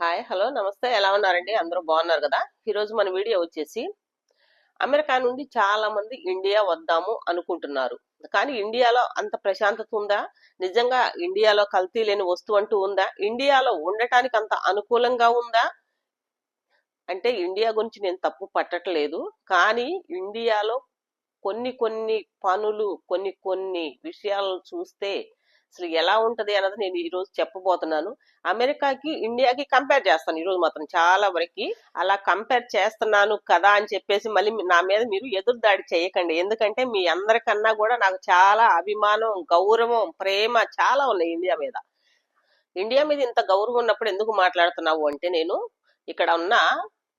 Hi hello నమస్తే. ఎలా ఉన్నారండి? అందరూ బాగున్నారు కదా? ఈరోజు మన వీడియో వచ్చేసి అమెరికా నుండి చాలా మంది ఇండియా వద్దాము అనుకుంటున్నారు. కానీ ఇండియాలో అంత ప్రశాంతత ఉందా? నిజంగా ఇండియాలో కల్తీ లేని వస్తువు అంటూ ఉందా? ఇండియాలో ఉండటానికి అంత అనుకూలంగా ఉందా? అంటే ఇండియా గురించి నేను తప్పు పట్టట్లేదు. కానీ ఇండియాలో కొన్ని కొన్ని పనులు కొన్ని కొన్ని విషయాలను చూస్తే అసలు ఎలా ఉంటది అన్నది నేను ఈ రోజు చెప్పబోతున్నాను. అమెరికాకి ఇండియాకి కంపేర్ చేస్తాను ఈ రోజు మాత్రం చాలా వరకు. అలా కంపేర్ చేస్తున్నాను కదా అని చెప్పేసి మళ్ళీ నా మీద మీరు ఎదురు దాడి చేయకండి. ఎందుకంటే మీ అందరికన్నా కూడా నాకు చాలా అభిమానం గౌరవం ప్రేమ చాలా ఉన్నాయి ఇండియా మీద. ఇండియా మీద ఇంత గౌరవం ఉన్నప్పుడు ఎందుకు మాట్లాడుతున్నావు అంటే నేను ఇక్కడ ఉన్న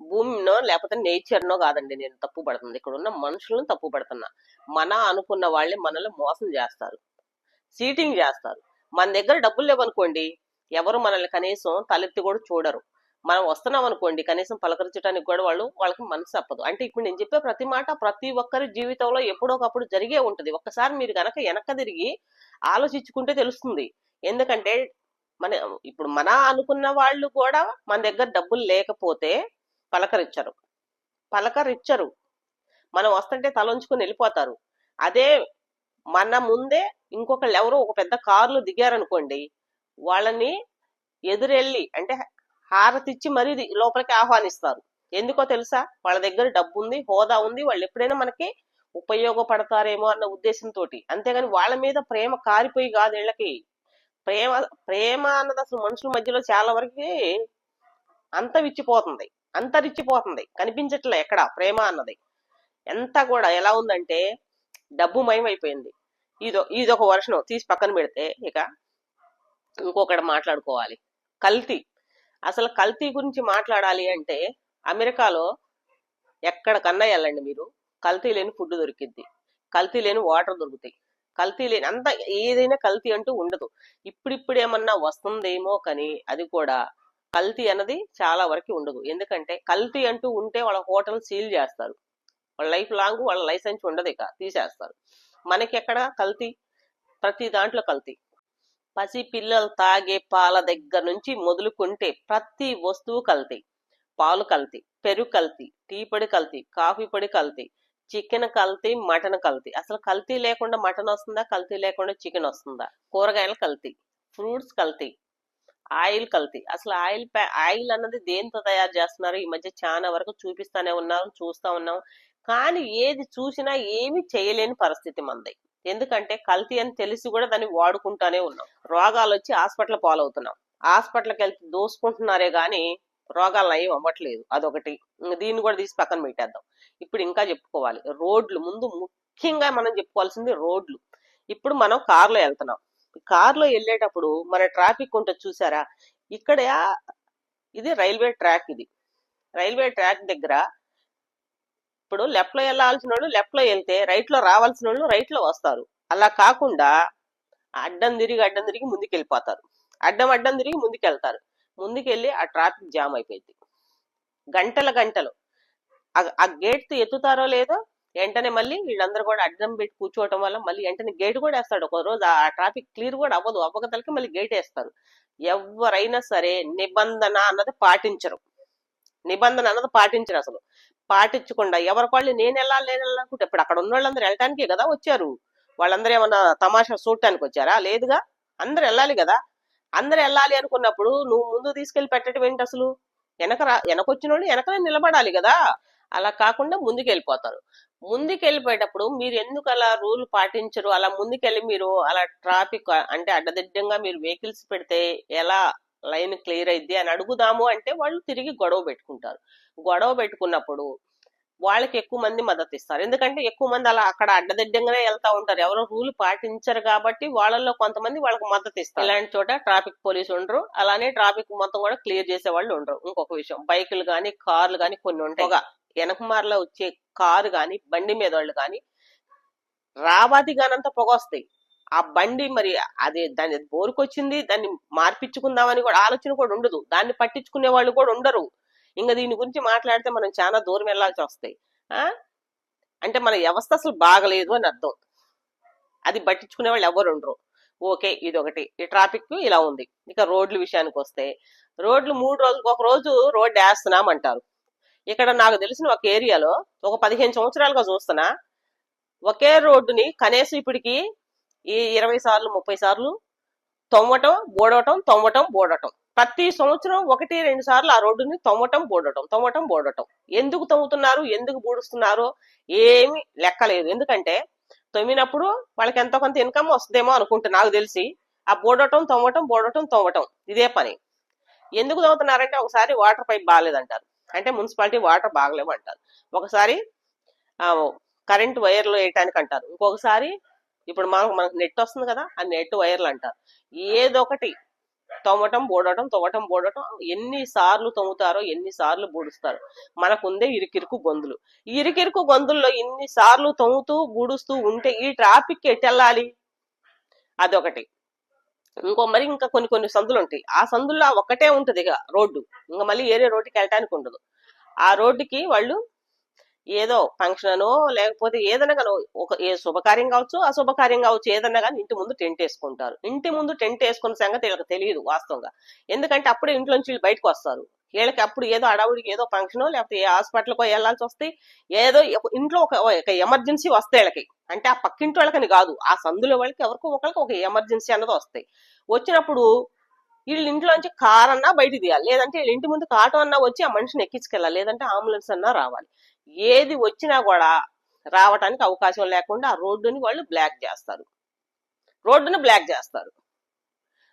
భూమినో లేకపోతే నేచర్నో కాదండి నేను తప్పు పడుతుంది. ఇక్కడ ఉన్న మనుషులను తప్పు పడుతున్నా. మన అనుకున్న వాళ్ళే మనల్ని మోసం చేస్తారు. సీటింగ్ చేస్తారు. మన దగ్గర డబ్బులు లేవనుకోండి ఎవరు మనల్ని కనీసం తలెత్తి కూడా చూడరు. మనం వస్తున్నాం అనుకోండి కనీసం పలకరించడానికి కూడా వాళ్ళు వాళ్ళకి మనసు తప్పదు అంటే ఇప్పుడు నేను చెప్పే ప్రతి మాట ప్రతి ఒక్కరి జీవితంలో ఎప్పుడో ఒకప్పుడు జరిగే ఉంటుంది. ఒక్కసారి మీరు కనుక వెనక తిరిగి ఆలోచించుకుంటే తెలుస్తుంది. ఎందుకంటే మన ఇప్పుడు మన అనుకున్న వాళ్ళు కూడా మన దగ్గర డబ్బులు లేకపోతే పలకరించరు. పలకరించరు. మనం వస్తుంటే తలంచుకొని వెళ్ళిపోతారు. అదే మన ముందే ఇంకొకళ్ళు ఎవరో ఒక పెద్ద కారులో దిగారనుకోండి వాళ్ళని ఎదురెళ్ళి అంటే హారతిచ్చి మరీ లోపలికి ఆహ్వానిస్తారు. ఎందుకో తెలుసా? వాళ్ళ దగ్గర డబ్బు ఉంది హోదా ఉంది వాళ్ళు ఎప్పుడైనా మనకి ఉపయోగపడతారేమో అన్న ఉద్దేశంతో అంతేగాని వాళ్ళ మీద ప్రేమ కారిపోయి కాదు వీళ్ళకి ప్రేమ ప్రేమ అన్నది అసలు మనుషుల మధ్యలో చాలా వరకు అంతవిచ్చిపోతుంది అంతరిచ్చిపోతుంది. కనిపించట్లే ఎక్కడ ప్రేమ అన్నది. ఎంత కూడా ఎలా ఉందంటే డబ్బు మయమైపోయింది. ఇదో ఇదొక వర్షం తీసి పక్కన పెడితే ఇక ఇంకొకటి మాట్లాడుకోవాలి. కల్తీ. అసలు కల్తీ గురించి మాట్లాడాలి అంటే అమెరికాలో ఎక్కడికన్నా వెళ్ళండి మీరు. కల్తీ లేని ఫుడ్ దొరికిద్ది. కల్తీ లేని వాటర్ దొరుకుతాయి. కల్తీ లేని అంత ఏదైనా కల్తీ అంటూ ఉండదు. ఇప్పుడిప్పుడు ఏమన్నా వస్తుందేమో కానీ అది కూడా కల్తీ అన్నది చాలా వరకు ఉండదు. ఎందుకంటే కల్తీ అంటూ ఉంటే వాళ్ళ హోటల్ సీల్ చేస్తారు. వాళ్ళ లైఫ్ లాంగ్ వాళ్ళ లైసెన్స్ ఉండదు ఇక తీసేస్తారు. మనకి ఎక్కడ కల్తీ? ప్రతి దాంట్లో కల్తీ. పసి పిల్లలు తాగే పాల దగ్గర నుంచి మొదలుకుంటే ప్రతి వస్తువు కల్తీ. పాలు కల్తీ పెరుగు కల్తీ టీ పొడి కల్తీ కాఫీ పొడి కల్తీ చికెన్ కల్తీ మటన్ కల్తీ. అసలు కల్తీ లేకుండా మటన్ వస్తుందా కల్తీ లేకుండా చికెన్ వస్తుందా? కూరగాయలు కల్తీ ఫ్రూట్స్ కల్తీ ఆయిల్ కల్తీ. అసలు ఆయిల్ ఆయిల్ అన్నది దేంతో తయారు చేస్తున్నారు? ఈ మధ్య చాలా వరకు చూపిస్తానే ఉన్నాం చూస్తా ఉన్నాం. కానీ ఏది చూసినా ఏమి చేయలేని పరిస్థితి మంది. ఎందుకంటే కల్తీ అని తెలిసి కూడా దాన్ని వాడుకుంటానే ఉన్నాం. రోగాలు వచ్చి హాస్పిటల్ పాలవుతున్నాం. హాస్పిటల్కి వెళ్తే దోసుకుంటున్నారే కానీ రోగాలు అవి అవ్వట్లేదు. అదొకటి. దీన్ని కూడా తీసి పక్కన పెట్టేద్దాం. ఇప్పుడు ఇంకా చెప్పుకోవాలి. రోడ్లు ముందు ముఖ్యంగా మనం చెప్పుకోవాల్సింది రోడ్లు. ఇప్పుడు మనం కారులో వెళ్తున్నాం. కారులో వెళ్ళేటప్పుడు మన ట్రాఫిక్ ఉంటుంది చూసారా? ఇక్కడ ఇది రైల్వే ట్రాక్ ఇది. రైల్వే ట్రాక్ దగ్గర ఇప్పుడు లెఫ్ట్లో వెళ్ళాల్సిన వాళ్ళు లెఫ్ట్లో వెళ్తే రైట్లో రావాల్సిన వాళ్ళు రైట్లో వస్తారు. అలా కాకుండా అడ్డం తిరిగి అడ్డం తిరిగి ముందుకు వెళ్ళిపోతారు అడ్డం అడ్డం తిరిగి ముందుకు వెళ్తారు ముందుకెళ్ళి ఆ ట్రాఫిక్ జామ్ అయిపోయింది. గంటల గంటలు. ఆ- ఆ గేట్ ఎత్తుతారో లేదో వెంటనే మళ్ళీ వీళ్ళందరూ కూడా అడ్డం పెట్టి కూర్చోవటం వల్ల మళ్ళీ వెంటనే గేట్ కూడా వేస్తాడు. ఒక రోజు ఆ ట్రాఫిక్ క్లియర్ కూడా అవ్వదు. అవ్వకతలకి మళ్ళీ గేట్ వేస్తారు. ఎవరైనా సరే నిబంధన అన్నది పాటించరు. నిబంధన అన్నది పాటించరు అసలు. పాటించకుండా ఎవరి వాళ్ళు నేను వెళ్ళాలి నేను వెళ్ళాలనుకుంటే ఇప్పుడు అక్కడ ఉన్న వాళ్ళందరూ వెళ్ళటానికే కదా వచ్చారు. వాళ్ళందరూ ఏమన్నా తమాషా చూడటానికి వచ్చారా? లేదుగా? అందరు వెళ్ళాలి కదా? అందరు వెళ్ళాలి అనుకున్నప్పుడు నువ్వు ముందు తీసుకెళ్ళి పెట్టడం ఏంటి అసలు? వెనక రా వెనకొచ్చిన వాళ్ళు వెనకనే నిలబడాలి కదా? అలా కాకుండా ముందుకెళ్ళిపోతారు. ముందుకెళ్ళిపోయేటప్పుడు మీరు ఎందుకు అలా రూల్ పాటించరు? అలా ముందుకెళ్ళి మీరు అలా ట్రాఫిక్ అంటే అడ్డదిడ్డంగా మీరు వెహికల్స్ పెడితే ఎలా లైన్ క్లియర్ అయింది అని అడుగుదాము అంటే వాళ్ళు తిరిగి గొడవ పెట్టుకుంటారు. గొడవ పెట్టుకున్నప్పుడు వాళ్ళకి ఎక్కువ మంది మద్దతు ఇస్తారు. ఎందుకంటే ఎక్కువ మంది అలా అక్కడ అడ్డదిడ్డంగానే వెళ్తా ఉంటారు. ఎవరో రూల్ పాటించరు కాబట్టి వాళ్ళల్లో కొంతమంది వాళ్ళకి మద్దతు ఇస్తారు. ఇలాంటి చోట ట్రాఫిక్ పోలీసు ఉండరు. అలానే ట్రాఫిక్ మొత్తం కూడా క్లియర్ చేసే వాళ్ళు ఉండరు. ఇంకొక విషయం బైకులు కానీ కార్లు కానీ కొన్ని ఉంటాయి. వెనకమార్లో వచ్చే కారు కానీ బండి మీద వాళ్ళు కానీ రావాది గానంత పొగ వస్తాయి. ఆ బండి మరి అది దాని బోరుకొచ్చింది దాన్ని మార్పించుకుందామని కూడా ఆలోచన కూడా ఉండదు. దాన్ని పట్టించుకునే వాళ్ళు కూడా ఉండరు. ఇంకా దీని గురించి మాట్లాడితే మనం చాలా దూరం వెళ్ళాల్సి వస్తాయి. అంటే మన వ్యవస్థ అసలు బాగలేదు అని అర్థం. అది పట్టించుకునే వాళ్ళు ఎవరు ఉండరు. ఓకే ఇది ఒకటి ఈ ట్రాఫిక్ ఇలా ఉంది. ఇక రోడ్ల విషయానికి వస్తే రోడ్లు మూడు రోజులకు ఒక రోజు రోడ్డు వేస్తున్నామంటారు. ఇక్కడ నాకు తెలిసిన ఒక ఏరియాలో ఒక పదిహేను సంవత్సరాలుగా చూస్తున్నా ఒకే రోడ్డుని కనీసం ఇప్పటికి ఈ ఇరవై సార్లు ముప్పై సార్లు తొమ్మటం బోడవటం తొమ్మటం బోడటం. ప్రతి సంవత్సరం ఒకటి రెండు సార్లు ఆ రోడ్డుని తొమ్మటం బూడటం తొమ్మటం బూడటం. ఎందుకు తవ్వుతున్నారు ఎందుకు బూడుస్తున్నారు? ఏమి లెక్కలేదు. ఎందుకంటే తొమ్మినప్పుడు వాళ్ళకి ఎంతో కొంత ఇన్కమ్ వస్తుందేమో అనుకుంటా నాకు తెలిసి. ఆ బూడటం తొమ్మటం బూడటం తొమ్మటం ఇదే పని. ఎందుకు తవ్వుతున్నారంటే ఒకసారి వాటర్ పైప్ బాగాలేదంటారు. అంటే మున్సిపాలిటీ వాటర్ బాగలేము అంటారు. ఒకసారి కరెంట్ వైర్లు వేయటానికి అంటారు. ఇంకొకసారి ఇప్పుడు మనకు మనకు నెట్ వస్తుంది కదా ఆ నెట్ వైర్లు అంటారు. ఏదో ఒకటి తవ్వటం బోడటం తవ్వటం బోడటం ఎన్ని సార్లు తవ్వుతారో ఎన్ని సార్లు బూడుస్తారు. మనకుందే ఇరుకిరుకు గొంతులు. ఈ ఇరుకిరుకు గొంతుల్లో ఇన్నిసార్లు సార్లు తవ్వుతూ బూడుస్తూ ఉంటే ఈ ట్రాఫిక్ ఎటెళ్ళాలి? అదొకటి. ఇంకో మరి ఇంకా కొన్ని కొన్ని సందులు ఉంటాయి ఆ సందుల్లో ఒకటే ఉంటది ఇక రోడ్డు. ఇంకా మళ్ళీ ఏరే రోడ్డుకి వెళ్ళటానికి ఉండదు ఆ రోడ్డుకి వాళ్ళు ఏదో ఫంక్షన్ అనో లేకపోతే ఏదైనా కానీ ఒక ఏ శుభకార్యం కావచ్చు అశుభకార్యం కావచ్చు ఏదన్నా కానీ ఇంటి ముందు టెంట్ వేసుకుంటారు. ఇంటి ముందు టెంట్ వేసుకున్న సంగతి వీళ్ళకి తెలియదు వాస్తవంగా. ఎందుకంటే అప్పుడే ఇంట్లోంచి వీళ్ళు బయటకు వస్తారు. వీళ్ళకి అప్పుడు ఏదో అడవుడికి ఏదో ఫంక్షన్ లేకపోతే ఏ హాస్పిటల్కో వెళ్ళాల్సి వస్తే ఏదో ఇంట్లో ఒక ఒక ఎమర్జెన్సీ వస్తే వీళ్ళకి. అంటే ఆ పక్కింటి వాళ్ళకని కాదు ఆ సందులో వాళ్ళకి ఎవరికో ఒకరికి ఒక ఎమర్జెన్సీ అన్నది వస్తాయి. వచ్చినప్పుడు వీళ్ళ ఇంట్లోంచి కార్ అన్నా బయటికి తీయాలి లేదంటే వీళ్ళ ఇంటి ముందుకు ఆటో అన్నా వచ్చి ఆ మనిషిని ఎక్కించుకెళ్ళాలి. లేదంటే అంబులెన్స్ అన్నా రావాలి. ఏది వచ్చినా కూడా రావటానికి అవకాశం లేకుండా ఆ రోడ్డుని వాళ్ళు బ్లాక్ చేస్తారు. రోడ్డును బ్లాక్ చేస్తారు.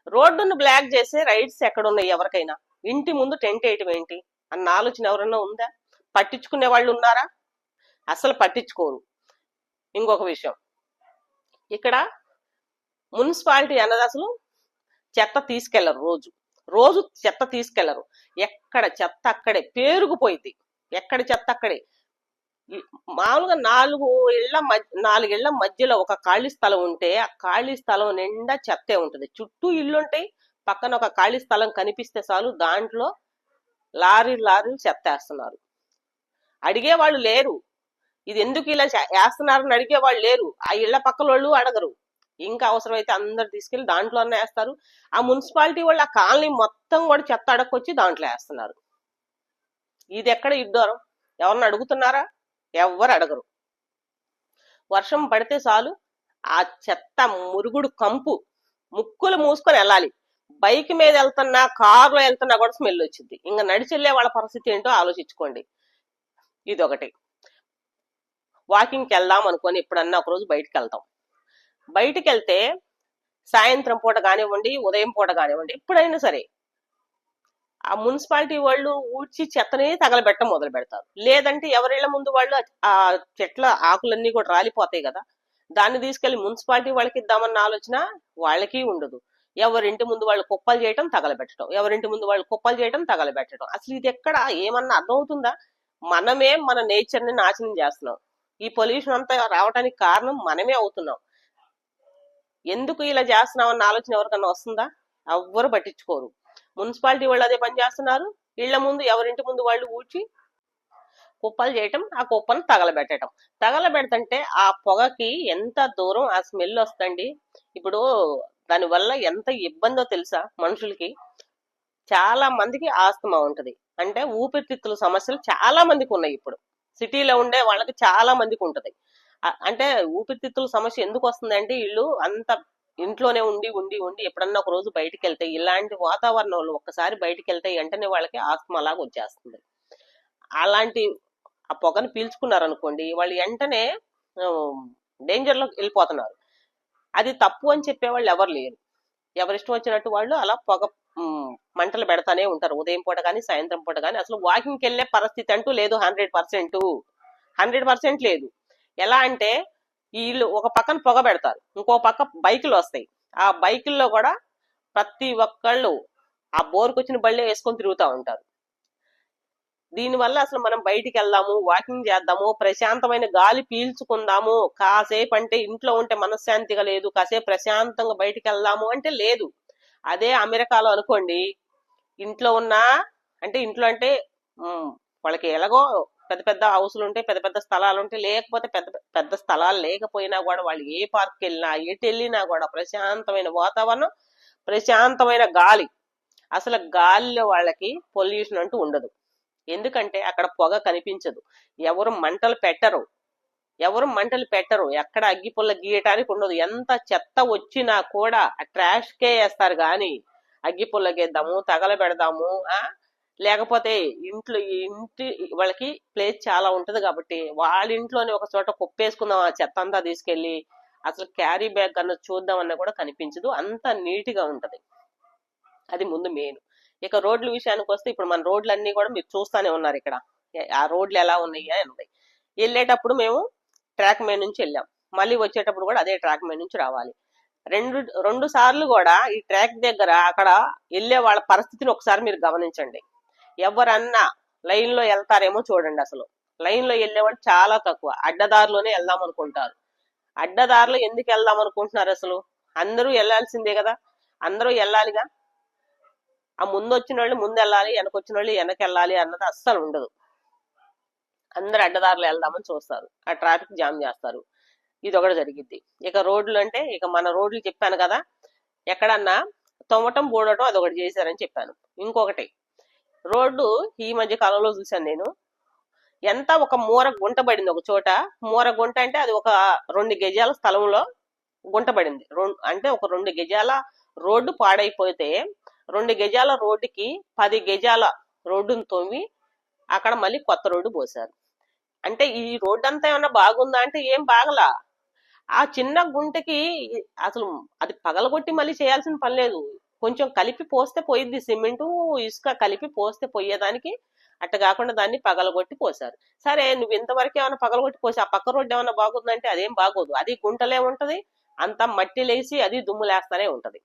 రోడ్డును బ్లాక్ చేసే రైట్స్ ఎక్కడ ఉన్నాయి ఎవరికైనా? ఇంటి ముందు టెంట్ వేయటం ఏంటి? అన్న ఆలోచన ఎవరన్నా ఉందా? పట్టించుకునే వాళ్ళు ఉన్నారా? అసలు పట్టించుకోరు. ఇంకొక విషయం. ఇక్కడ మున్సిపాలిటీ అన్నది అసలు చెత్త తీసుకెళ్ళరు రోజు. రోజు చెత్త తీసుకెళ్ళరు. ఎక్కడ చెత్త అక్కడే పేరుకుపోయింది. ఎక్కడ చెత్త అక్కడే? మామూలుగా నాలుగు ఇళ్ళ మధ్య నాలుగిళ్ళ మధ్యలో ఒక ఖాళీ స్థలం ఉంటే ఆ ఖాళీ స్థలం నిండా చెత్తే ఉంటుంది. చుట్టూ ఇల్లు ఉంటాయి పక్కన ఒక ఖాళీ స్థలం కనిపిస్తే చాలు దాంట్లో లారీ లారీలు చెత్త వేస్తున్నారు అడిగే వాళ్ళు లేరు. ఇది ఎందుకు ఇలా వేస్తున్నారని అడిగే వాళ్ళు లేరు. ఆ ఇళ్ళ పక్కల వాళ్ళు అడగరు. ఇంకా అవసరమైతే అందరు తీసుకెళ్ళి దాంట్లోనే వేస్తారు. ఆ మున్సిపాలిటీ వాళ్ళు ఆ కాలనీ మొత్తం కూడా చెత్త అడక్కొచ్చి దాంట్లో వేస్తున్నారు. ఇది ఎక్కడ ఇద్దరం ఎవరిని అడుగుతున్నారా? ఎవ్వరు అడగరు. వర్షం పడితే చాలు ఆ చెత్త మురుగుడు కంపు ముక్కులు మూసుకొని వెళ్ళాలి. బైక్ మీద వెళ్తున్నా కారులో వెళ్తున్నా కూడా స్మెల్ వచ్చింది ఇంకా నడిచి వాళ్ళ పరిస్థితి ఏంటో ఆలోచించుకోండి. ఇదొకటి. వాకింగ్కి వెళ్దాం అనుకొని ఎప్పుడన్నా ఒక రోజు వెళ్తాం. బయటికి వెళ్తే సాయంత్రం పూట కానివ్వండి ఉదయం పూట కానివ్వండి ఎప్పుడైనా సరే ఆ మున్సిపాలిటీ వాళ్ళు ఊడ్చి చెత్తని తగలబెట్టడం మొదలు పెడతారు. లేదంటే ఎవరిళ్ళ ముందు వాళ్ళు ఆ చెట్ల ఆకులన్నీ కూడా రాలిపోతాయి కదా. దాన్ని తీసుకెళ్ళి మున్సిపాలిటీ వాళ్ళకి ఇద్దామన్న ఆలోచన వాళ్ళకి ఉండదు. ఎవరింటి ముందు వాళ్ళు కుప్పలు చేయటం తగలబెట్టడం ఎవరింటి ముందు వాళ్ళు కుప్పలు చేయటం తగలబెట్టడం. అసలు ఇది ఎక్కడ? ఏమన్నా అర్థమవుతుందా? మనమే మన నేచర్ని నాశనం చేస్తున్నాం. ఈ పొల్యూషన్ అంతా రావడానికి కారణం మనమే అవుతున్నాం. ఎందుకు ఇలా చేస్తున్నాం అన్న ఆలోచన ఎవరికన్నా వస్తుందా? ఎవ్వరు పట్టించుకోరు. మున్సిపాలిటీ వాళ్ళు అదే పని చేస్తున్నారు. ఇళ్ళ ముందు ఎవరింటి ముందు వాళ్ళు ఊడ్చి కుప్పలు చేయటం ఆ కుప్పను తగలబెట్టడం తగలబెడతంటే ఆ పొగకి ఎంత దూరం ఆ స్మెల్ వస్తండి ఇప్పుడు దాని వల్ల ఎంత ఇబ్బందో తెలుసా మనుషులకి? చాలా మందికి ఆస్తమా ఉంటది. అంటే ఊపిరితిత్తుల సమస్యలు చాలా మందికి ఉన్నాయి ఇప్పుడు. సిటీలో ఉండే వాళ్ళకి చాలా మందికి ఉంటది. అంటే ఊపిరితిత్తుల సమస్య ఎందుకు వస్తుందంటే వీళ్ళు? అంత ఇంట్లోనే ఉండి ఉండి ఉండి ఎప్పుడన్నా ఒక రోజు బయటికి వెళ్తాయి ఇలాంటి వాతావరణంలో ఒక్కసారి బయటికి వెళ్తాయి వెంటనే వాళ్ళకి ఆస్తమా లాగా వచ్చేస్తుంది. అలాంటి ఆ పొగను పీల్చుకున్నారు అనుకోండి వాళ్ళు వెంటనే డేంజర్లోకి వెళ్ళిపోతున్నారు. అది తప్పు అని చెప్పే వాళ్ళు ఎవరు లేరు. ఎవరిష్టం వచ్చినట్టు వాళ్ళు అలా పొగ మంటలు పెడతానే ఉంటారు. ఉదయం పూట కానీ సాయంత్రం పూట కానీ అసలు వాకింగ్కి వెళ్ళే పరిస్థితి అంటూ లేదు హండ్రెడ్ పర్సెంట్. హండ్రెడ్ పర్సెంట్ లేదు. ఎలా అంటే వీళ్ళు ఒక పక్కన పొగ పెడతారు ఇంకో పక్క బైకులు వస్తాయి. ఆ బైకుల్లో కూడా ప్రతి ఒక్కళ్ళు ఆ బోర్కు వచ్చిన బళ్ళే వేసుకొని తిరుగుతూ ఉంటారు. దీనివల్ల అసలు మనం బయటికి వెళ్దాము వాకింగ్ చేద్దాము ప్రశాంతమైన గాలి పీల్చుకుందాము కాసేపు అంటే ఇంట్లో ఉంటే మనశ్శాంతిగా లేదు కాసేపు ప్రశాంతంగా బయటికి వెళ్దాము అంటే లేదు. అదే అమెరికాలో అనుకోండి ఇంట్లో ఉన్నా అంటే ఇంట్లో అంటే వాళ్ళకి ఎలాగో పెద్ద పెద్ద హౌసులు ఉంటాయి పెద్ద పెద్ద స్థలాలు ఉంటాయి. లేకపోతే పెద్ద పెద్ద స్థలాలు లేకపోయినా కూడా వాళ్ళు ఏ పార్క్ వెళ్ళినా ఎటు వెళ్ళినా కూడా ప్రశాంతమైన వాతావరణం ప్రశాంతమైన గాలి. అసలు గాలిలో వాళ్ళకి పొల్యూషన్ అంటూ ఉండదు. ఎందుకంటే అక్కడ పొగ కనిపించదు. ఎవరు మంటలు పెట్టరు. ఎవరు మంటలు పెట్టరు. ఎక్కడ అగ్గి పుల్ల గీయటానికి ఉండదు. ఎంత చెత్త వచ్చినా కూడా ట్రాష్కే వేస్తారు కానీ అగ్గి పుల్ల గీద్దాము తగలబెడదాము ఆ? లేకపోతే ఇంట్లో ఇంటి వాళ్ళకి ప్లేస్ చాలా ఉంటది కాబట్టి వాళ్ళ ఇంట్లోనే ఒక చోట కుప్పేసుకుందాం ఆ చెత్త అంతా తీసుకెళ్ళి అసలు క్యారీ బ్యాగ్ అన్న చూద్దామన్నా కూడా కనిపించదు. అంత నీట్గా ఉంటది. అది ముందు మెయిన్. ఇక రోడ్ల విషయానికి వస్తే ఇప్పుడు మన రోడ్లు కూడా మీరు చూస్తానే ఉన్నారు ఇక్కడ. ఆ రోడ్లు ఎలా ఉన్నాయి అని ఉన్నాయి వెళ్ళేటప్పుడు మేము ట్రాక్ మీద నుంచి వెళ్ళాం. మళ్ళీ వచ్చేటప్పుడు కూడా అదే ట్రాక్ మీద నుంచి రావాలి. రెండు రెండు సార్లు కూడా ఈ ట్రాక్ దగ్గర అక్కడ వెళ్ళే వాళ్ళ పరిస్థితిని ఒకసారి మీరు గమనించండి. ఎవరన్నా లైన్లో వెళ్తారేమో చూడండి అసలు. లైన్లో వెళ్ళేవాళ్ళు చాలా తక్కువ. అడ్డదారిలోనే వెళ్దాం అనుకుంటారు. అడ్డదారిలో ఎందుకు వెళ్దాం అనుకుంటున్నారు అసలు? అందరూ వెళ్ళాల్సిందే కదా. అందరూ వెళ్ళాలిగా? ఆ ముందు వచ్చిన వాళ్ళు ముందు వెళ్ళాలి వెనక వచ్చిన వాళ్ళు వెనక వెళ్ళాలి అన్నది అస్సలు ఉండదు. అందరు అడ్డదారులు వెళ్దామని చూస్తారు. ఆ ట్రాఫిక్ జామ్ చేస్తారు. ఇది ఒకటి జరిగిద్ది. ఇక రోడ్లు అంటే ఇక మన రోడ్లు చెప్పాను కదా. ఎక్కడన్నా తొమ్మటం బూడటం అదొకటి చేశారని చెప్పాను. ఇంకొకటి రోడ్డు ఈ మధ్య కాలంలో చూశాను నేను. ఎంత ఒక మూర గుంట పడింది ఒక చోట. మూర గుంట అంటే అది ఒక రెండు గజాల స్థలంలో గుంట పడింది. అంటే ఒక రెండు గజాల రోడ్డు పాడైపోతే రెండు గజాల రోడ్డుకి పది గజాల రోడ్డును తోమి అక్కడ మళ్ళీ కొత్త రోడ్డు పోసారు అంటే ఈ రోడ్డు అంతా ఏమన్నా బాగుందా అంటే ఏం బాగలా. ఆ చిన్న గుంటకి అసలు అది పగలగొట్టి మళ్ళీ చేయాల్సిన పని లేదు. కొంచెం కలిపి పోస్తే పోయింది సిమెంటు ఇసుక కలిపి పోస్తే పోయేదానికి అట్ట కాకుండా దాన్ని పగలగొట్టి పోసారు సరే నువ్వు ఇంతవరకు ఏమైనా పగలగొట్టి పోసి ఆ పక్క రోడ్డు ఏమైనా బాగుందంటే అదేం బాగోదు. అది గుంటలే ఉంటది అంతా మట్టి లేసి అది దుమ్ము లేస్తానే ఉంటది.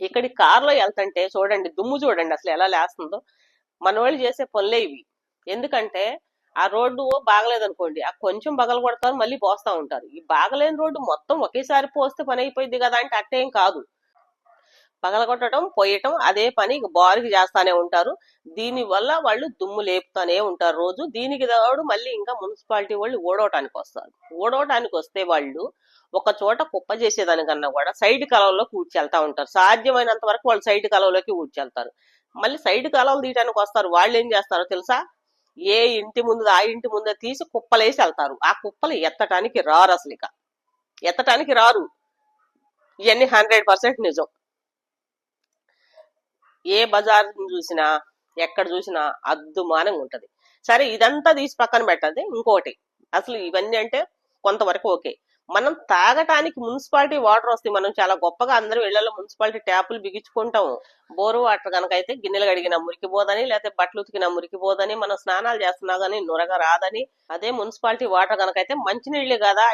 ఇక్కడి కారులో వెళ్తుంటే చూడండి దుమ్ము చూడండి అసలు ఎలా లేస్తుందో. మన వాళ్ళు చేసే పనులే ఇవి. ఎందుకంటే ఆ రోడ్డు బాగలేదనుకోండి ఆ కొంచెం బగలు కొడతారు మళ్ళీ పోస్తా ఉంటారు. ఈ బాగలేని రోడ్డు మొత్తం ఒకేసారి పోస్తే పని అయిపోయింది కదా అంటే అట్టేం కాదు. పగలగొట్టడం పోయటం అదే పని బారుకి చేస్తానే ఉంటారు. దీని వల్ల వాళ్ళు దుమ్ము లేపుతానే ఉంటారు రోజు. దీనికి తోడు మళ్ళీ ఇంకా మున్సిపాలిటీ వాళ్ళు ఓడవటానికి వస్తారు. ఓడవటానికి వస్తే వాళ్ళు ఒక చోట కుప్ప చేసేదానికన్నా కూడా సైడ్ కాలంలో కూర్చెళ్తా ఉంటారు. సాధ్యమైనంత వరకు వాళ్ళు సైడ్ కాలంలోకి కూర్చెళ్తారు మళ్ళీ సైడ్ కాలువలు తీయడానికి వస్తారు. వాళ్ళు ఏం చేస్తారో తెలుసా? ఏ ఇంటి ముందు ఆ ఇంటి ముందే తీసి కుప్పలేసి వెళ్తారు. ఆ కుప్పలు ఎత్తటానికి రారు అసలు ఇక ఎత్తటానికి రారు. ఇవన్నీ హండ్రెడ్ పర్సెంట్ నిజం. ఏ బజార్ చూసినా ఎక్కడ చూసినా అద్దుమానంగా ఉంటది. సరే ఇదంతా తీసి పక్కన పెట్టద్ది ఇంకోటి అసలు ఇవన్నీ అంటే కొంతవరకు ఓకే. మనం తాగటానికి మున్సిపాలిటీ వాటర్ వస్తాయి మనం చాలా గొప్పగా అందరూ ఇళ్ళలో మున్సిపాలిటీ ట్యాపులు బిగించుకుంటాము. బోరు వాటర్ కనుక అయితే గిన్నెలు కడిగిన మురికి పోదని లేకపోతే బట్టలు ఉతికిన మురికి పోదని మనం స్నానాలు చేస్తున్నా గానీ నురగ రాదని అదే మున్సిపాలిటీ వాటర్ కనుక అయితే మంచినీళ్ళు కదా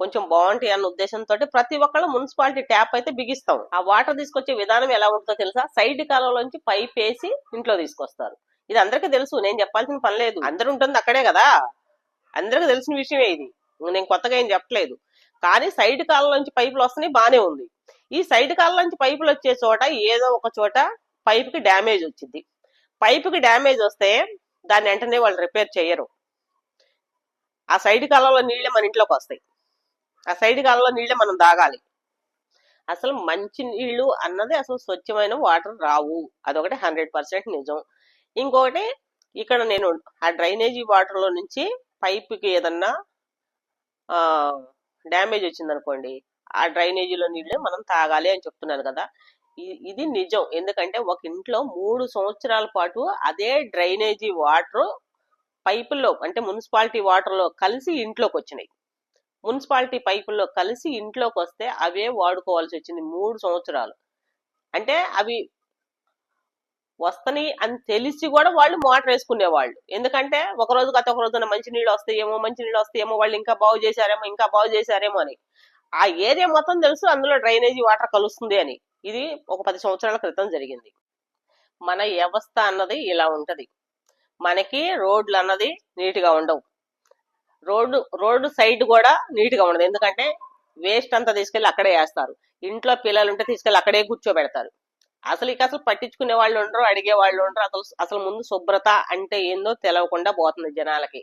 కొంచెం బాగుంటాయి అన్న ఉద్దేశంతో ప్రతి ఒక్కళ్ళు మున్సిపాలిటీ ట్యాప్ అయితే బిగిస్తాం. ఆ వాటర్ తీసుకొచ్చే విధానం ఎలా ఉంటుందో తెలుసా? సైడ్ కాలంలోంచి పైప్ వేసి ఇంట్లో తీసుకొస్తారు. ఇది అందరికీ తెలుసు. నేను చెప్పాల్సిన పని లేదు. అందరు ఉంటుంది అక్కడే కదా? అందరికీ తెలిసిన విషయమే ఇది. నేను కొత్తగా ఏం చెప్పలేదు. కానీ సైడ్ కాలం నుంచి పైపులు వస్తున్నాయి బానే ఉంది. ఈ సైడ్ కాలం నుంచి పైపులు వచ్చే చోట ఏదో ఒక చోట పైప్కి డ్యామేజ్ వచ్చింది. పైపుకి డ్యామేజ్ వస్తే దాన్ని వెంటనే వాళ్ళు రిపేర్ చేయరు. ఆ సైడ్ కాలంలో నీళ్ళే మన ఇంట్లోకి వస్తాయి. ఆ సైడ్ కాలంలో నీళ్ళే మనం తాగాలి. అసలు మంచి నీళ్ళు అన్నది అసలు స్వచ్ఛమైన వాటర్ రావు. అదొకటి హండ్రెడ్ పర్సెంట్ నిజం. ఇంకొకటి ఇక్కడ నేను ఆ డ్రైనేజీ వాటర్లో నుంచి పైప్కి ఏదన్నా డ్యామేజ్ వచ్చింది అనుకోండి ఆ డ్రైనేజీలో నీళ్ళే మనం తాగాలి అని చెప్తున్నాను కదా. ఇది నిజం. ఎందుకంటే ఒక ఇంట్లో మూడు సంవత్సరాల పాటు అదే డ్రైనేజీ వాటర్ పైపుల్లో అంటే మున్సిపాలిటీ వాటర్లో కలిసి ఇంట్లోకి వచ్చినాయి మున్సిపాలిటీ పైపుల్లో కలిసి ఇంట్లోకి వస్తే అవే వాడుకోవాల్సి వచ్చింది మూడు సంవత్సరాలు. అంటే అవి వస్తని అని తెలిసి కూడా వాళ్ళు మోటార్ వేసుకునేవాళ్ళు. ఎందుకంటే ఒక రోజు గత ఒక రోజున మంచి నీళ్ళు వస్తాయేమో మంచి నీళ్ళు వస్తాయేమో వాళ్ళు ఇంకా బాగు చేశారేమో ఇంకా బాగు చేశారేమో అని. ఆ ఏరియా మొత్తం తెలుసు అందులో డ్రైనేజీ వాటర్ కలుస్తుంది అని. ఇది ఒక పది సంవత్సరాల క్రితం జరిగింది. మన వ్యవస్థ అన్నది ఇలా ఉంటది. మనకి రోడ్లు అన్నది నీట్గా ఉండవు. రోడ్డు రోడ్డు సైడ్ కూడా నీట్గా ఉండదు. ఎందుకంటే వేస్ట్ అంతా తీసుకెళ్ళి అక్కడే వేస్తారు. ఇంట్లో పిల్లలు ఉంటే తీసుకెళ్ళి అక్కడే కూర్చోబెడతారు. అసలు ఇక అసలు పట్టించుకునే వాళ్ళు ఉండరు అడిగే వాళ్ళు ఉండరు. అసలు అసలు ముందు శుభ్రత అంటే ఏందో తెలవకుండా పోతుంది జనాలకి.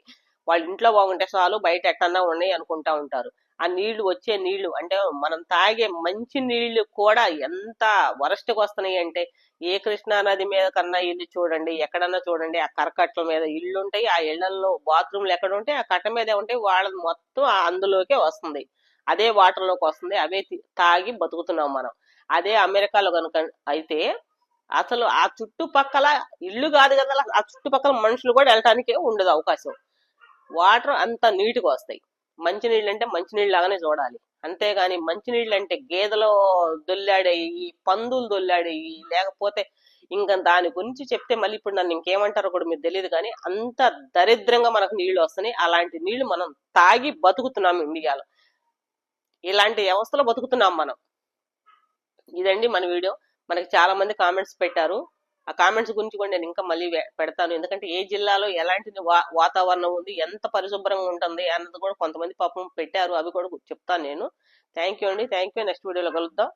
వాళ్ళ ఇంట్లో బాగుంటే చాలు బయట ఎట్టన్నా ఉన్నాయి అనుకుంటా ఉంటారు. ఆ నీళ్ళు వచ్చే నీళ్ళు అంటే మనం తాగే మంచి నీళ్ళు కూడా ఎంత వరస్ట్కి వస్తున్నాయి అంటే ఏ కృష్ణా నది మీద కన్నా ఇల్లు చూడండి ఎక్కడన్నా చూడండి ఆ కరకట్ల మీద ఇళ్ళు ఉంటాయి ఆ ఇళ్ళలో బాత్రూమ్లు ఎక్కడ ఉంటాయి ఆ కట్ట మీద ఉంటాయి వాళ్ళది మొత్తం అందులోకే వస్తుంది. అదే వాటర్లోకి వస్తుంది అవే తి- తాగి బతుకుతున్నాం మనం. అదే అమెరికాలో కనుక అయితే అసలు ఆ చుట్టుపక్కల ఇల్లు కాదు కదా ఆ చుట్టుపక్కల మనుషులు కూడా వెళ్ళటానికి ఉండదు అవకాశం. వాటర్ అంత నీట్గా వస్తాయి మంచినీళ్ళు అంటే మంచినీళ్ళు లాగానే చూడాలి. అంతేగాని మంచినీళ్ళు అంటే గేదెలో దొల్లాడేవి పందులు దొల్లాడేవి లేకపోతే ఇంకా దాని గురించి చెప్తే మళ్ళీ ఇప్పుడు నన్ను ఇంకేమంటారో కూడా మీకు తెలియదు కానీ అంత దరిద్రంగా మనకు నీళ్ళు వస్తున్నాయి. అలాంటి నీళ్ళు మనం తాగి బతుకుతున్నాం ఇండియాలో. ఇలాంటి వ్యవస్థలో బతుకుతున్నాం మనం. ఇదండి మన వీడియో. మనకి చాలా మంది కామెంట్స్ పెట్టారు. ఆ కామెంట్స్ గురించి కూడా నేను ఇంకా మళ్ళీ పెడతాను. ఎందుకంటే ఏ జిల్లాలో ఎలాంటి వా- వాతావరణం ఉంది ఎంత పరిశుభ్రంగా ఉంటుంది అన్నది కూడా కొంతమంది పాపం పెట్టారు. అవి కూడా చెప్తాను నేను. థ్యాంక్ యూ అండి. థ్యాంక్ యూ నెక్స్ట్ వీడియోలో కలుద్దాం.